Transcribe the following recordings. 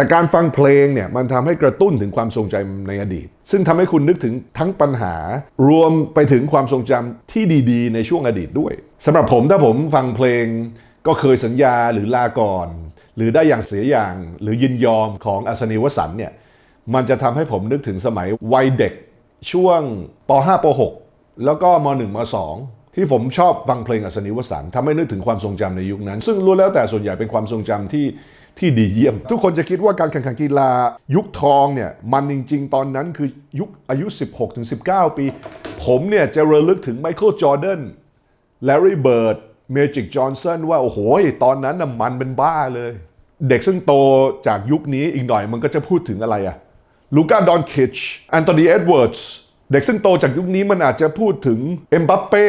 แต่การฟังเพลงเนี่ยมันทำให้กระตุ้นถึงความทรงจำในอดีต ซึ่งทำให้คุณนึกถึงทั้งปัญหา รวมไปถึงความทรงจำที่ดีๆ ในช่วงอดีตด้วยสำหรับผมถ้าผมฟังเพลงก็เคยสัญญาหรือลาก่อน หรือได้อย่างเสียอย่างหรือยินยอมของอัศนีวสันต์เนี่ยมันจะทำให้ผมนึกถึงสมัยวัยเด็กช่วงป .5 ป .6 แล้วก็ม .1 ม .2 ที่ผมชอบฟังเพลงอัศนีวสันทำให้นึกถึงความทรงจำในยุคนั้น ซึ่งรู้แล้วแต่ส่วนใหญ่เป็นความทรงจำที่ที่ดีเยี่ยม ทุกคนจะคิดว่าการแข่งขันกีฬายุคทองเนี่ยมันจริง ๆ ตอนนั้นคือยุคอายุ 16-19 ปี ผมเนี่ยจะระลึกถึงไมเคิลจอร์แดนแลร์รี่เบิร์ดเมจิกจอห์นสันว่า โอ้โห ตอนนั้นน่ะมันเป็นบ้าเลย เด็กซึ่งโตจากยุคนี้อีกหน่อยมันก็จะพูดถึงอะไรอะลูก้าดอนคิชแอนโทนีเอ็ดเวิร์ดส์เด็กซึ่งโตจากยุคนี้มันอาจจะพูดถึงเอ็มบัปเป้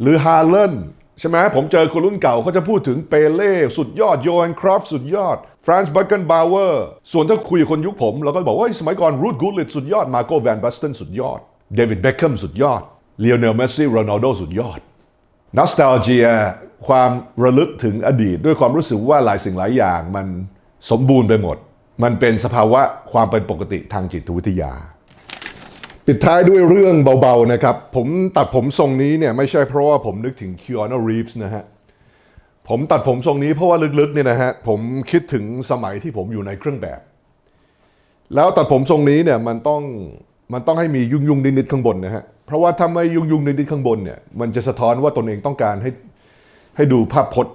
หรือฮาเลนใช่ไหมผมเจอคนรุ่นเก่าเขาจะพูดถึงเปเล่สุดยอดโยฮันครอฟสุดยอดฟรานซ์บัคเกนบาวเวอร์ส่วนถ้าคุยกับคนยุคผม เราก็บอกว่าสมัยก่อนรูดกูลิตสุดยอดมาโกแวนบัสตันสุดยอดเดวิดเบคแฮมสุดยอดเลโอเนลเมสซี่โรนัลโดสุดยอดนอสตาเจียความระลึกถึงอดีต ด้วยความรู้สึกว่าหลายสิ่งหลายอย่างมันสมบูรณ์ไปหมด มันเป็นสภาวะความเป็นปกติทางจิตวิทยา ปิดท้ายด้วยเรื่องเบาๆนะครับ ผมตัดผมทรงนี้เนี่ยไม่ใช่เพราะว่าผมนึกถึงคิอ n นรีฟส์นะฮะ ผมตัดผมทรงนี้เพราะว่าลึกๆเนี่ยนะฮะ ผมคิดถึงสมัยที่ผมอยู่ในเครื่องแบบ แล้วตัดผมทรงนี้เนี่ยมันต้องมันต้องให้มียุ่งยุ่งๆนิดๆข้างบนนะฮะ เพราะว่าถ้าไม่ยุ่งยุ่งๆนิดๆข้างบนเนี่ยมันจะสะท้อนว่าตนเองต้องการให้ให้ดูภาพพจน์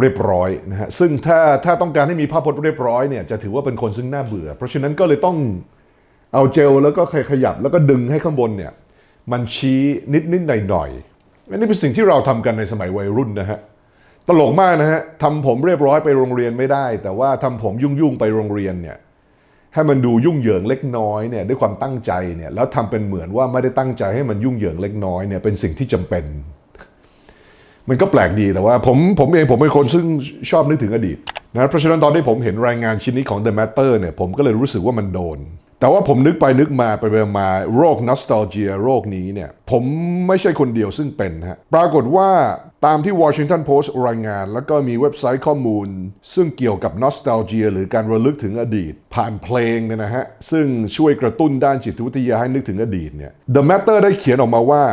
เรียบร้อยนะฮะ ซึ่งถ้าถ้าต้องการให้มีภาพพจน์เรียบร้อยเนี่ยจะถือว่าเป็นคนซึ่งน่าเบื่อ เพราะฉะนั้นก็เลยต้อง เอาเจลแล้วก็ขยับแล้วก็ดึงให้ข้างบนเนี่ยมันชี้นิดๆหน่อยๆอันนี้เป็นสิ่งที่เราทำกันในสมัยวัยรุ่นนะฮะตลกมากนะฮะทำผมเรียบร้อยไปโรงเรียนไม่ได้ แต่ว่าทำผมยุ่งๆไปโรงเรียนเนี่ยให้มันดูยุ่งเหยิงเล็กน้อยเนี่ยด้วยความตั้งใจเนี่ยแล้วทำเป็นเหมือนว่าไม่ได้ตั้งใจให้มันยุ่งเหยิงเล็กน้อยเนี่ยเป็นสิ่งที่จำเป็น มันก็แปลกดีแต่ว่าผมผมเองผมเป็นคนซึ่งชอบนึกถึงอดีตนะเพราะฉะนั้นตอนที่ผมเห็นรายงานชิ้นนี้ของ The Matter เนี่ยผมก็เลยรู้สึกว่ามันโดน แต่ว่าผมนึกไปนึกมาไปมาโรค nostalgia โรคนี้เนี่ย ผมไม่ใช่คนเดียวซึ่งเป็นฮะปรากฏว่าตามที่ Washington Post รายงาน แล้วก็มีเว็บไซต์ข้อมูล ซึ่งเกี่ยวกับ nostalgia หรือการระลึกถึงอดีต ผ่านเพลงเนี่ยนะฮะ ซึ่งช่วยกระตุ้นด้านจิตวิทยาให้นึกถึงอดีตเนี่ย The Matter ได้เขียนออกมาว่า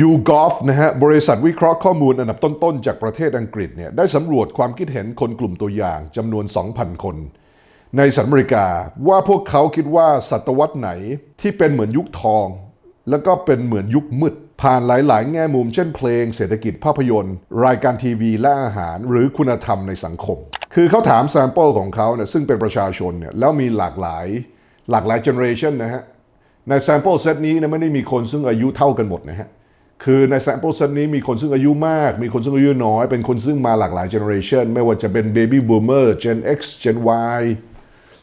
YouGov นะฮะบริษัทวิเคราะห์ข้อมูลอันดับต้นๆ จากประเทศอังกฤษเนี่ยได้สำรวจความคิดเห็นคนกลุ่มตัวอย่างจำนวน 2,000 คน ในสหรัฐอเมริกา ว่าพวกเขาคิดว่าศตวรรษไหนที่เป็นเหมือนยุคทอง แล้วก็เป็นเหมือนยุคมืด ผ่านหลาย ๆ แง่มุมเช่นเพลง เศรษฐกิจภาพยนตร์ รายการทีวีและอาหาร หรือคุณธรรมในสังคม คือเขาถามแซมเปิลของเขาเนี่ยซึ่งเป็นประชาชนเนี่ยแล้วมีหลากหลายหลากหลายเจเนอเรชันนะฮะในแซมเปิลเซตนี้เนยไม่ได้มีคนซึ่งอายุเท่ากันหมดนะฮะคือในแซมเปิลเซตนี้มีคนซึ่งอายุมาก มีคนซึ่งอายุน้อย เป็นคนซึ่งมาหลากหลายเจเนอเรชันไม่ว่าจะเป็น Baby Boomer Gen X Gen Y ห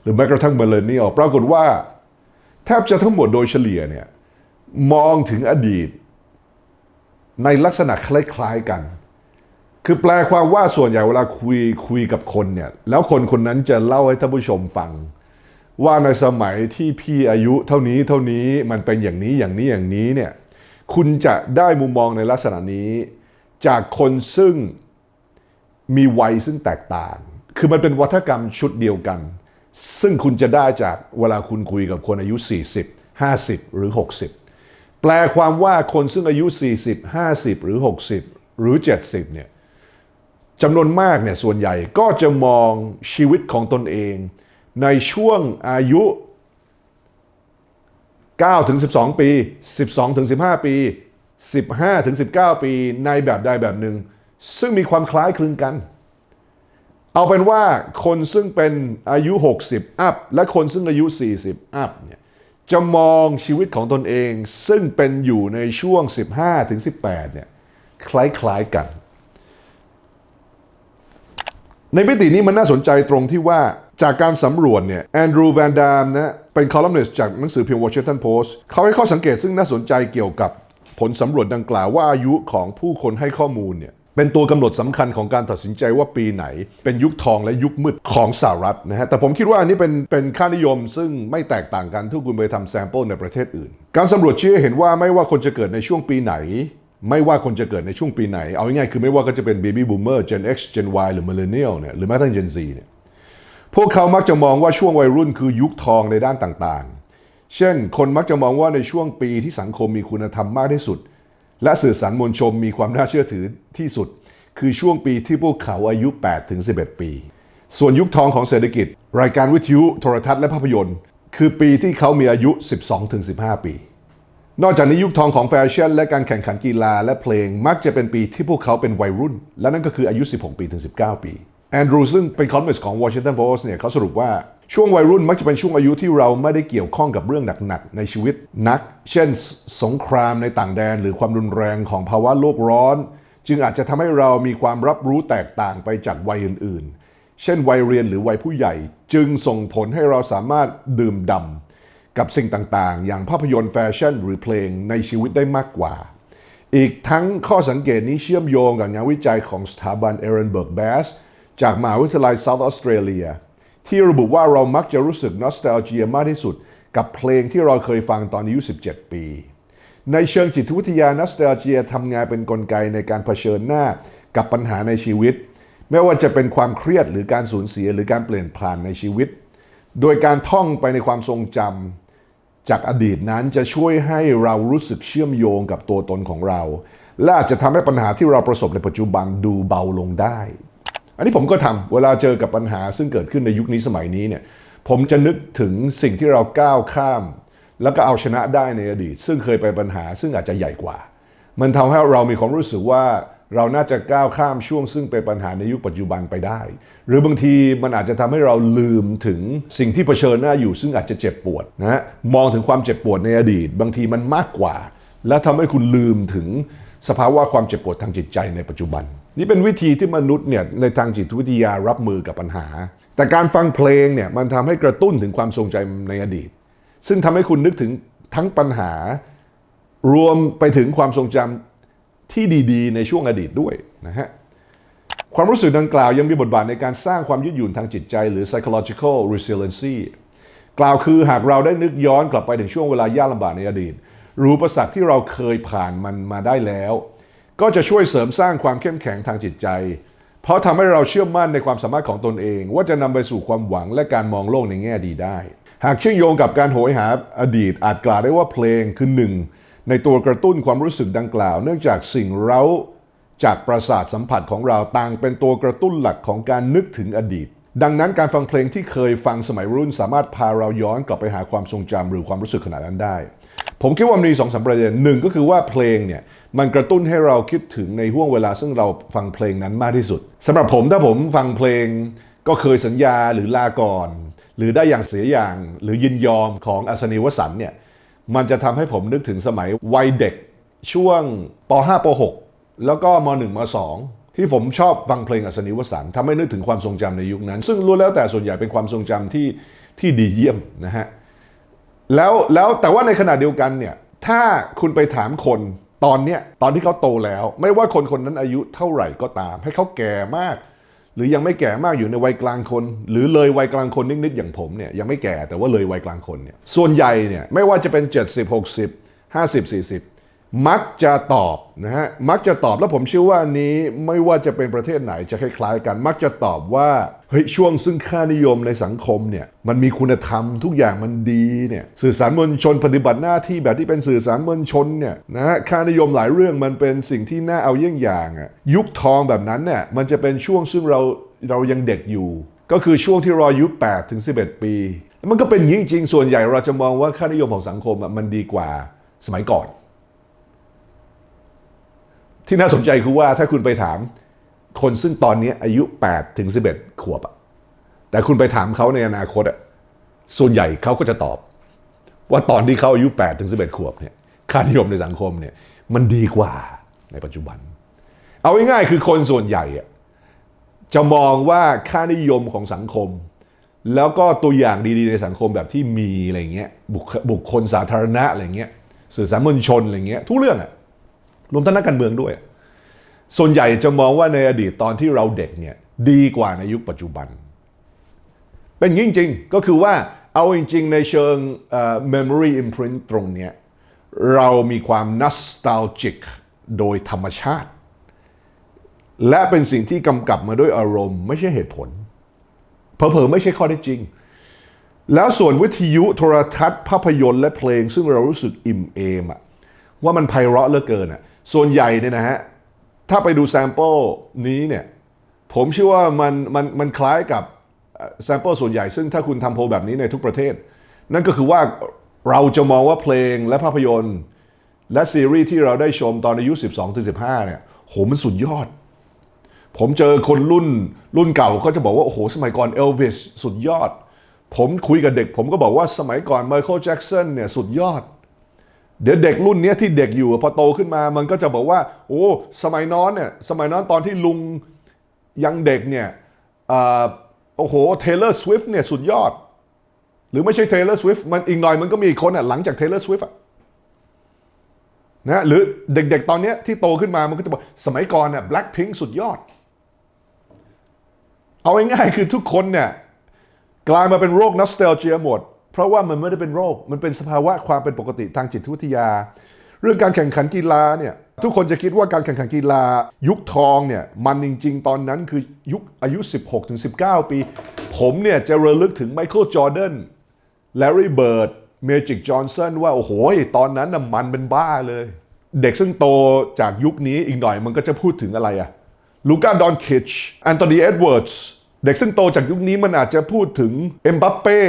รือแม้กระทั่ง Millennial ปรากฏว่า แทบจะทั้งหมดโดยเฉลี่ยเนี่ยมองถึงอดีต ในลักษณะคล้ายๆกัน คือแปลความว่าส่วนใหญ่เวลาคุยคุยกับคนเนี่ยแล้วคนคนนั้นจะเล่าให้ท่านผู้ชมฟัง ว่าในสมัยที่พี่อายุเท่านี้เท่านี้มันเป็นอย่างนี้อย่างนี้อย่างนี้เนี่ยคุณจะได้มุมมองในลักษณะนี้ จากคนซึ่งมีวัยซึ่งแตกต่าง คือมันเป็นวัฒกรรมชุดเดียวกัน ซึ่งคุณจะได้จากเวลาคุณคุยกับคนอายุ 40 50 หรือ 60 แปลความว่าคนซึ่งอายุ 40 50 หรือ 60 หรือ 70 เนี่ยจำนวนมากเนี่ยส่วนใหญ่ก็จะมองชีวิตของตนเอง ในช่วงอายุ9ถึง12 ปี 12ถึง15 ปี 15ถึง19 ปีในแบบใดแบบหนึ่ง ซึ่งมีความคล้ายคลึงกัน เอาเป็นว่าคนซึ่งเป็นอายุ 60 อัพ และคนซึ่งอายุ 40 อัพเนี่ยจะมองชีวิตของตนเอง ซึ่งเป็นอยู่ในช่วง 15 ถึง 18 เนี่ยคล้ายๆกัน ในมิตินี้มันน่าสนใจตรงที่ว่าจากการสำรวจเนี่ยแอนดรูว์แวนดามนะเป็นคอลัมนิสต์จากหนังสือพิมพ์ Washington Post เขาให้ข้อสังเกตซึ่งน่าสนใจเกี่ยวกับผลสำรวจดังกล่าวว่าอายุของผู้คนให้ข้อมูลเนี่ย เป็นตัวกำหนดสำคัญของการตัดสินใจว่าปีไหน เป็นยุคทองและยุคมืดของสหรัฐนะฮะแต่ผมคิดว่าอันนี้เป็นเป็นค่านิยมซึ่งไม่แตกต่างกันถ้าคุณไปทำแซมเปิลในประเทศอื่น การสำรวจชี้ให้เห็นว่าไม่ว่าคนจะเกิดในช่วงปีไหน ไม่ว่าคนจะเกิดในช่วงปีไหน เอาง่ายๆคือไม่ว่าก็จะเป็น Baby Boomer Gen X Gen Y หรือ Millennial เนี่ยหรือแม้กระทั่ง Gen Z เนี่ยพวกเขามักจะมองว่าช่วงวัยรุ่นคือยุคทองในด้านต่างๆ เช่น คนมักจะมองว่าในช่วงปีที่สังคมมีคุณธรรมมากที่สุด และสื่อสารมวลชนมีความน่าเชื่อถือที่สุด คือช่วงปีที่พวกเขาอายุ 8 ถึง 11 ปี ส่วนยุคทองของเศรษฐกิจ รายการวิทยุโทรทัศน์และภาพยนตร์ คือปีที่เขามีอายุ 12 ถึง 15 ปี นอกจากนี้ยุคทองของแฟชั่นและการแข่งขันกีฬาและเพลงมักจะเป็นปีที่พวกเขาเป็นวัยรุ่น และนั่นก็คืออายุ 16 ปีถึง 19 ปีแอนดรูซึ่งเป็นคอลัมนิสต์ของ Washington Post เนี่ยเขาสรุปว่า ช่วงวัยรุ่นมักจะเป็นช่วงอายุที่เราไม่ได้เกี่ยวข้องกับเรื่องหนักๆในชีวิตนัก เช่น สงครามในต่างแดน หรือความรุนแรงของภาวะโลกร้อน จึงอาจจะทำให้เรามีความรับรู้แตกต่างไปจากวัยอื่นๆ เช่น วัยเรียนหรือวัยผู้ใหญ่ จึงส่งผลให้เราสามารถดื่มด่ำกับสิ่งต่างๆ อย่างภาพยนตร์แฟชั่นหรือเพลงในชีวิตได้มากกว่า อีกทั้งข้อสังเกตนี้เชื่อมโยงกับงานวิจัยของสถาบันเอเรนเบิร์กแบสจากมหาวิทยาลัยเซาท์ออสเตรเลีย ที่ระบุว่าเรามักจะรู้สึกนอส a l เจียมากที่สุด กับเพลงที่เราเคยฟังตอนอายุ 17 ปี ในเชิงจิตวิทยานอส a l เจียทำงานเป็นนกลไกในการเผชิญหน้ากับปัญหาในชีวิต ไม่ว่าจะเป็นความเครียดหรือการสูญเสียหรือการเปลี่ยนผ่านในชีวิต โดยการท่องไปในความทรงจำจากอดีตนั้นจะช่วยให้เรารู้สึกเชื่อมโยงกับตัวตนของเรา และอาจจะทำให้ปัญหาที่เราประสบในปัจจุบันดูเบาลงได้ อันนี้ผมก็ทำเวลาเจอกับปัญหาซึ่งเกิดขึ้นในยุคนี้สมัยนี้เนี่ยผมจะนึกถึงสิ่งที่เราก้าวข้าม แล้วก็เอาชนะได้ในอดีต ซึ่งเคยไปนปัญหาซึ่งอาจจะใหญ่กว่า มันทำให้เรามีความรู้สึกว่าเราน่าจะก้าวข้ามช่วงซึ่งเป็นปัญหาในยุคปัจจุบันไปได้ หรือบางทีมันอาจจะทำให้เราลืมถึงสิ่งที่เผชิญหน้าอยู่ซึ่งอาจจะเจ็บปวดนะฮะมองถึงความเจ็บปวดในอดีต บางทีมันมากกว่า และทำให้คุณลืมถึงสภาวะความเจ็บปวดทางจิตใจในปัจจุบัน นี่เป็นวิธีที่มนุษย์เนี่ยในทางจิตวิทยารับมือกับปัญหา แต่การฟังเพลงเนี่ยมันทำให้กระตุ้นถึงความทรงใจในอดีต ซึ่งทำให้คุณนึกถึงทั้งปัญหา รวมไปถึงความทรงจำที่ดีๆ ในช่วงอดีตด้วยนะฮะความรู้สึกดังกล่าวยังมีบทบาทในการสร้างความยืดหยุ่นทางจิตใจ หรือ psychological resiliency กล่าวคือหากเราได้นึกย้อนกลับไปถึงช่วงเวลายากลำบากในอดีต รู้ประสักที่เราเคยผ่านมันมาได้แล้ว ก็จะช่วยเสริมสร้างความเข้มแข็งทางจิตใจ เพราะทำให้เราเชื่อมั่นในความสามารถของตนเอง ว่าจะนำไปสู่ความหวังและการมองโลกในแง่ดีได้ หากเชื่อมโยงกับการโหยหาอดีตอาจกล่าวได้ว่าเพลงคือหนึ่งในตัวกระตุ้นความรู้สึกดังกล่าว เนื่องจากสิ่งเร้าจากประสาทสัมผัสของเราต่างเป็นตัวกระตุ้นหลักของการนึกถึงอดีต ดังนั้นการฟังเพลงที่เคยฟังสมัยรุ่นสามารถพาเราย้อนกลับไปหาความทรงจำหรือความรู้สึกขนาดนั้นได้ ผมคิดว่ามีสองสามประเด็นหนึ่งก็คือว่าเพลงเนี่ยมันกระตุ้นให้เราคิดถึงในห่วงเวลาซึ่งเราฟังเพลงนั้นมากที่สุดสำหรับผมถ้าผมฟังเพลงก็เคยสัญญาหรือลาก่อน หรือได้อย่างเสียอย่างหรือยินยอมของอัศนีวสันต์เนี่ยมันจะทำให้ผมนึกถึงสมัยวัยเด็กช่วงป .5 ป .6 แล้วก็ม .1 ม .2 ที่ผมชอบฟังเพลงอัศนีวสันต์ทำให้นึกถึงความทรงจำในยุคนั้น ซึ่งล้วนแล้วแต่ส่วนใหญ่เป็นความทรงจำที่ที่ดีเยี่ยมนะฮะ แล้วแล้วแต่ว่าในขณะเดียวกันเนี่ยถ้าคุณไปถามคนตอนเนี้ยตอนที่เขาโตแล้ว ไม่ว่าคนคนนั้นอายุเท่าไหร่ก็ตาม ให้เขาแก่มาก หรือยังไม่แก่มากอยู่ในวัยกลางคน หรือเลยวัยกลางคนนิดๆอย่างผมเนี่ยยังไม่แก่แต่ว่าเลยวัยกลางคนเนี่ยส่วนใหญ่เนี่ยไม่ว่าจะเป็น 70 60 50 40 มักจะตอบนะฮะมักจะตอบแล้วผมเชื่อว่าอันนี้ไม่ว่าจะเป็นประเทศไหนจะคล้ายๆกัน มักจะตอบว่าเฮ้ยช่วงซึ่งค่านิยมในสังคมเนี่ยมันมีคุณธรรมทุกอย่างมันดีเนี่ยสื่อสารมวลชนปฏิบัติหน้าที่แบบที่เป็นสื่อสารมวลชนเนี่ยนะฮะค่านิยมหลายเรื่องมันเป็นสิ่งที่น่าเอาเยี่ยงอย่างอะยุคทองแบบนั้นเนี่ยมันจะเป็นช่วงซึ่งเราเรายังเด็กอยู่ ก็คือช่วงที่ราอายุ8ถึง11 ปี มันก็เป็นอย่างจริงส่วนใหญ่เราจะมองว่าค่านิยมของสังคมอะมันดีกว่าสมัยก่อน ที่น่าสนใจคือว่าถ้าคุณไปถามคนซึ่งตอนนี้อายุ8ถึง11 ขวบอะแต่คุณไปถามเขาในอนาคตอะส่วนใหญ่เขาก็จะตอบ ว่าตอนที่เขาอายุ8ถึง11 ขวบเนี่ยค่านิยมในสังคมเนี่ยมันดีกว่าในปัจจุบัน เอาง่ายๆคือคนส่วนใหญ่อะจะมองว่าค่านิยมของสังคม แล้วก็ตัวอย่างดีๆในสังคมแบบที่มีอะไรเงี้ยบุคบุคคลสาธารณะอะไรเงี้ยสื่อสารมวลชนอะไรเงี้ยทุกเรื่องอะ รวมทั้งนักการเมืองด้วย ส่วนใหญ่จะมองว่าในอดีตตอนที่เราเด็กเนี่ยดีกว่าในยุคปัจจุบัน เป็นอย่งจริงๆก็คือว่าเอาจริงๆในเชิง memory imprint ตรงเนี้ยเรามีความ nostalgic โดยธรรมชาติ และเป็นสิ่งที่กำกับมาด้วยอารมณ์ ไม่ใช่เหตุผล เผลอๆไม่ใช่ข้อเท็จจริง แล้วส่วนวิทยุโทรทัศน์ ภาพยนตร์และเพลง ซึ่งเรารู้สึกอิ่มเอมอะว่ามันไพเราะเหลือเกินอะ ส่วนใหญ่เนี่ยนะฮะ ถ้าไปดูแซมเปิลนี้เนี่ย ผมเชื่อว่ามันมันมันคล้ายกับแซมเปิลส่วนใหญ่ ซึ่งถ้าคุณทำโพลแบบนี้ในทุกประเทศ นั่นก็คือว่าเราจะมองว่าเพลงและภาพยนตร์ และซีรีส์ที่เราได้ชมตอนอายุ 12-15 เนี่ยโหมันสุดยอด ผมเจอคนรุ่นรุ่นเก่าก็จะบอกว่า โอ้โห สมัยก่อนเอลวิสสุดยอด ผมคุยกับเด็ก ผมก็บอกว่าสมัยก่อนไมเคิลแจ็กสันเนี่ยสุดยอด เดี๋ยวเด็กรุ่นนี้ที่เด็กอยู่พอโตขึ้นมามันก็จะบอกว่า โอ้สมัยน้อนเนี่ยสมัยน้อนตอนที่ลุงยังเด็กเนี่ยอโอ้โหเทเลอร์สวิฟต์เนี่ยสุดยอด หรือไม่ใช่เทเลอร์สวิฟต์มันอีกหน่อยมันก็มีอีกคนอะหลังจากเทเลอร์สวิฟต์อะนะหรือเด็กๆตอนนี้ที่โตขึ้นมามันก็จะบอกสมัยก่อนเนี่ยแบล็คพิงสุดยอด เอาง่ายๆคือทุกคนเนี่ยกลายมาเป็นโรคนัสเตลเจียหมด เพราะว่ามันไม่ได้เป็นโรค มันเป็นสภาวะความเป็นปกติทางจิตวิทยา เรื่องการแข่งขันกีฬาเนี่ยทุกคนจะคิดว่าการแข่งขันกีฬายุคทองเนี่ยมันจริง ๆ ตอนนั้นคือยุคอายุ 16-19 ปี ผมเนี่ยจะระลึกถึงไมเคิลจอร์แดนแลร์รี่เบิร์ดเมจิกจอห์นสันว่า โอ้โห ตอนนั้นน่ะมันเป็นบ้าเลย เด็กซึ่งโตจากยุคนี้อีกหน่อยมันก็จะพูดถึงอะไรอะลูกาดอนคิชแอนโทนีเอ็ดเวิร์ดส์เด็กซึ่งโตจากยุคนี้มันอาจจะพูดถึงเอ็มบัปเป้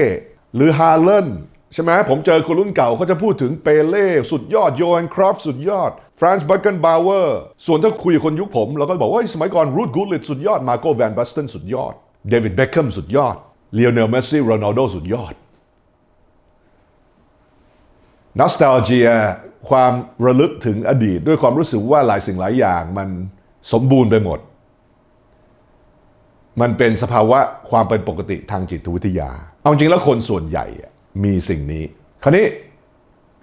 หรือฮาเลนใช่ไหมผมเจอคนรุ่นเก่าเขาจะพูดถึงเปเล่สุดยอดโยแอนครอฟสุดยอดฟรานซ์บัคเกนบาวเวอร์ส่วนถ้าคุยกับคนยุคผม เราก็บอกว่าสมัยก่อนรูดกูลิตสุดยอดมาโกแวนบัสตันสุดยอดเดวิดเบคแฮมสุดยอดเลโอเนลเมสซี่โรนัลโดสุดยอดนอสตา l เจียความระลึกถึงอดีตด้วยความรู้สึกว่าหลายสิ่งหลายอย่างมันสมบูรณ์ไปหมด มันเป็นสภาวะความเป็นปกติทางจิตวิทยา เอาจริงแล้วคนส่วนใหญ่มีสิ่งนี้ คราวนี้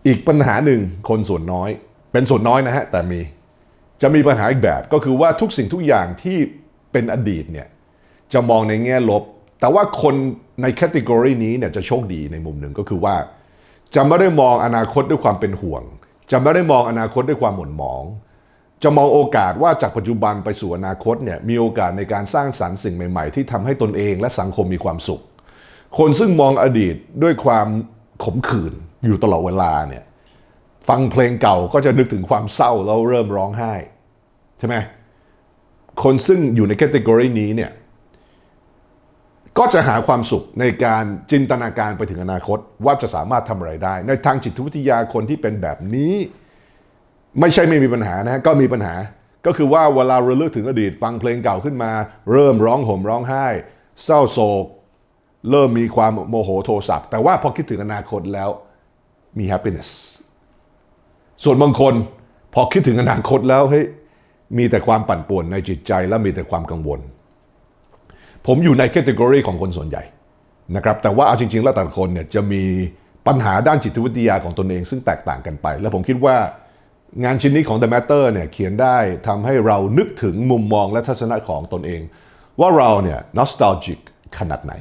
อีกปัญหาหนึ่งคนส่วนน้อย เป็นส่วนน้อยนะฮะแต่มีจะมีปัญหาอีกแบบก็คือว่าทุกสิ่งทุกอย่างที่เป็นอดีตเนี่ยจะมองในแง่ลบ แต่ว่าคนในแคตตากรีนี้เนี่ยจะโชคดีในมุมหนึ่งก็คือว่า จะไม่ได้มองอนาคตด้วยความเป็นห่วง จะไม่ได้มองอนาคตด้วยความหม่นหมอง จะมองโอกาสว่าจากปัจจุบันไปสู่อนาคตเนี่ยมีโอกาสในการสร้างสรรค์สิ่งใหม่ ๆ ที่ทำให้ตนเองและสังคมมีความสุข คนซึ่งมองอดีตด้วยความขมขื่นอยู่ตลอดเวลาเนี่ยฟังเพลงเก่าก็จะนึกถึงความเศร้าแล้วเริ่มร้องไห้ใช่ไหมคนซึ่งอยู่ในแคตตากรีนี้เนี่ยก็จะหาความสุขในการจินตนาการไปถึงอนาคตว่าจะสามารถทำอะไรได้ ในทางจิตวิทยาคนที่เป็นแบบนี้ ไม่ใช่ไม่มีปัญหานะฮะก็มีปัญหา ก็คือว่าเวลาเระลึกถึงอดีตฟังเพลงเก่าขึ้นมา เริ่มร้องห่มร้องไห้ เศร้าโศก เริ่มมีความโมโหโทสะแต่ว่าพอคิดถึงอนาคตแล้วมี happiness ส่วนบางคนพอคิดถึงอนาคตแล้วเฮ้ยมีแต่ความปั่นป่วนในจิตใจและมีแต่ความกังวล ผมอยู่ในแคตตากรีของคนส่วนใหญ่นะครับแต่ว่าเอาจริง ๆ แล้วแต่ละคนเนี่ยจะมีปัญหาด้านจิตวิทยาของตนเองซึ่งแตกต่างกันไป และผมคิดว่า งานชิ้นนี้ของ The Matter เนี่ยเขียนได้ทำให้เรานึกถึงมุมมองและทัศนะของตนเอง ว่าเราเนี่ย nostalgic ขนาดไหน